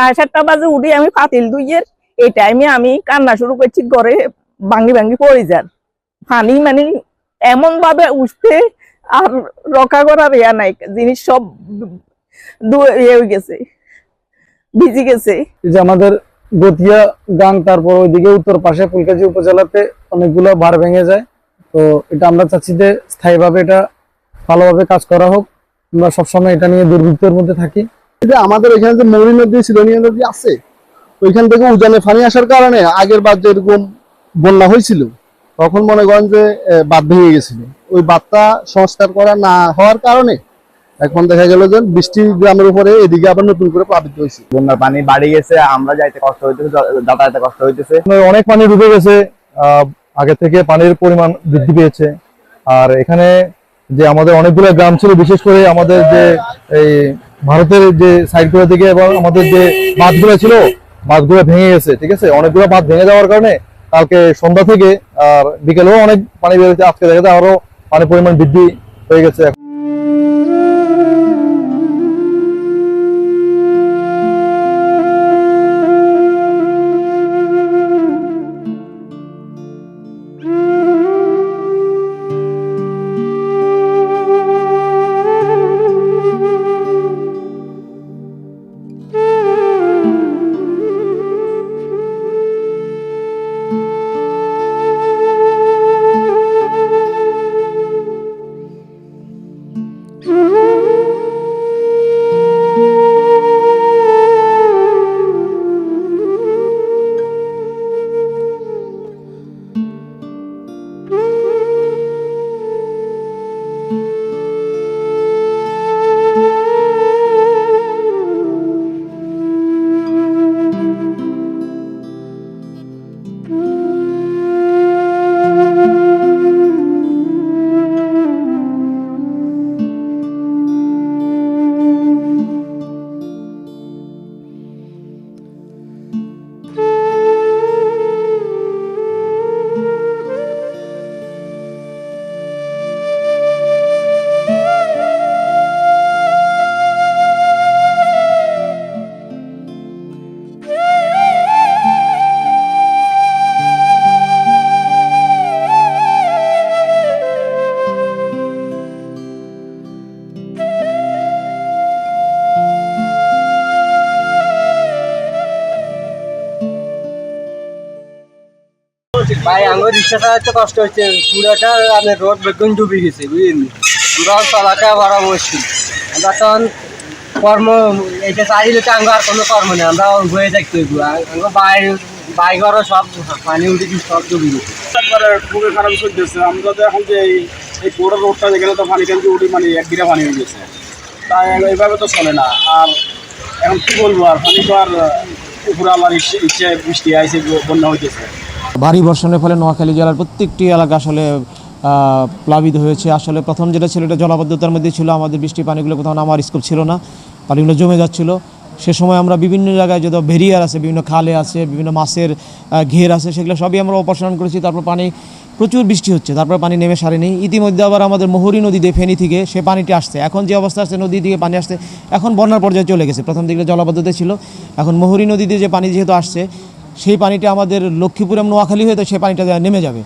সাড়ে সাতটা বাজে উঠি আমি পাতিল দুইয়ের, এই টাইমে আমি কান্না শুরু করছি, ঘরে ভাঙ্গি ভাঙ্গি পড়ে যান। পানি মানে এমন ভাবে উঠতে আর রক্ষা করার ইয়া নাই, জিনিস সব ইয়ে হয়ে গেছে, ভিজে গেছে। যে আমাদের গতিয়া গান তারপর ওইদিকে উত্তর পাশে ফুলকাজি উপজেলাতে অনেকগুলো বার ভেঙে যায়। তো এটা আমরা চাচ্ছি যে স্থায়ীভাবে এটা ভালোভাবে কাজ করা হোক। আমরা সবসময় এটা নিয়ে দুর্বৃত্তের মধ্যে থাকি। যে আমাদের এখানে যে মৌরি নদী সিলোনিয়া নদী আছে ওইখান থেকে উজানে পানি আসার কারণে আগের বার যেরকম বন্যা হয়েছিল তখন মনে করেন যে বাঁধ ভেঙে গেছিল। ওই বাঁধটা সংস্কার করা না হওয়ার কারণে এখন দেখা গেল যে বৃষ্টি গ্রামের উপরে এদিকে আবার নতুন করে প্লাবিত হয়েছে। বন্যার পানি বাড়ি গেছে আমরা যাইতে কষ্ট হইতেছে যাতায়াতে কষ্ট হইতেছে। অনেক পানি ডুবে গেছে আহ, আগে থেকে পানির পরিমাণ বৃদ্ধি পেয়েছে। আর এখানে যে আমাদের অনেকগুলো গ্রাম ছিল বিশেষ করে আমাদের যে এই ভারতের যে সাইডগুলো থেকে এবং আমাদের যে বাঁধগুলো ছিল, বাঁধগুলো ভেঙে গেছে, ঠিক আছে? অনেকগুলো বাঁধ ভেঙে যাওয়ার কারণে কালকে সন্ধ্যা থেকে আর বিকেলেও অনেক পানি বেড়েছে আজকে দেখা যায় আরও পানির পরিমাণ বৃদ্ধি হয়ে গেছে। ভাই, আমার রিক্সা চালাতে কষ্ট হচ্ছে। পুরোটা আপনার রোড বেগুন ডুবে গেছে, বুঝলেন আমরা চলাটা বড় মুশকিল। আমরা তখন কর্ম এটা চাইলে তো আমার আর কোনো কর্ম নেই, আমরা বয়ে থাকতে আমার বাইরে বাইকরও সব পানি উঠে সব ডুবে গেছে। একবারে খুবই খারাপ চলতেছে। আমরা তো এখন যে এই পুরো রোডটা যেখানে তো পানি ট্যাঙ্কি উঠে মানে এক গিরা পানি হয়ে গেছে। তাই এইভাবে তো চলে না। আর এখন কি বলব, আর পানি তো আর উপরে আমার ইচ্ছে ইচ্ছে বৃষ্টি আইসে বন্যা হইতেছে। ভারী বর্ষণের ফলে নোয়াখালী জেলার প্রত্যেকটি এলাকা আসলে প্লাবিত হয়েছে। আসলে প্রথম যেটা ছিল, এটা জলাবদ্ধতার মধ্যে ছিল। আমাদের বৃষ্টি পানিগুলো কোথাও নামার স্কোপ ছিল না। পানিগুলো জমে যাচ্ছিল। সে সময় আমরা বিভিন্ন জায়গায় যত ভেরিয়ার আছে, বিভিন্ন খালে আছে, বিভিন্ন মাছের ঘের আছে, সেগুলো সবই আমরা অপসারণ করেছি। তারপর পানি, প্রচুর বৃষ্টি হচ্ছে। তারপর পানি নেমে সারেনি। ইতিমধ্যে আবার আমাদের মোহরী নদীতে ফেনী থেকে সে পানিটি আসছে। এখন যে অবস্থা আসছে, নদী থেকে পানি আসছে, এখন বন্যার পর্যায়ে চলে গেছে। প্রথম দিকে জলাবদ্ধতা ছিল। এখন মোহরী নদীতে যে পানি যেহেতু আসছে সেই পানিটা আমাদের লক্ষ্মীপুরে এবং নোয়াখালী হয়ে তো সেই পানিটা নেমে যাবে।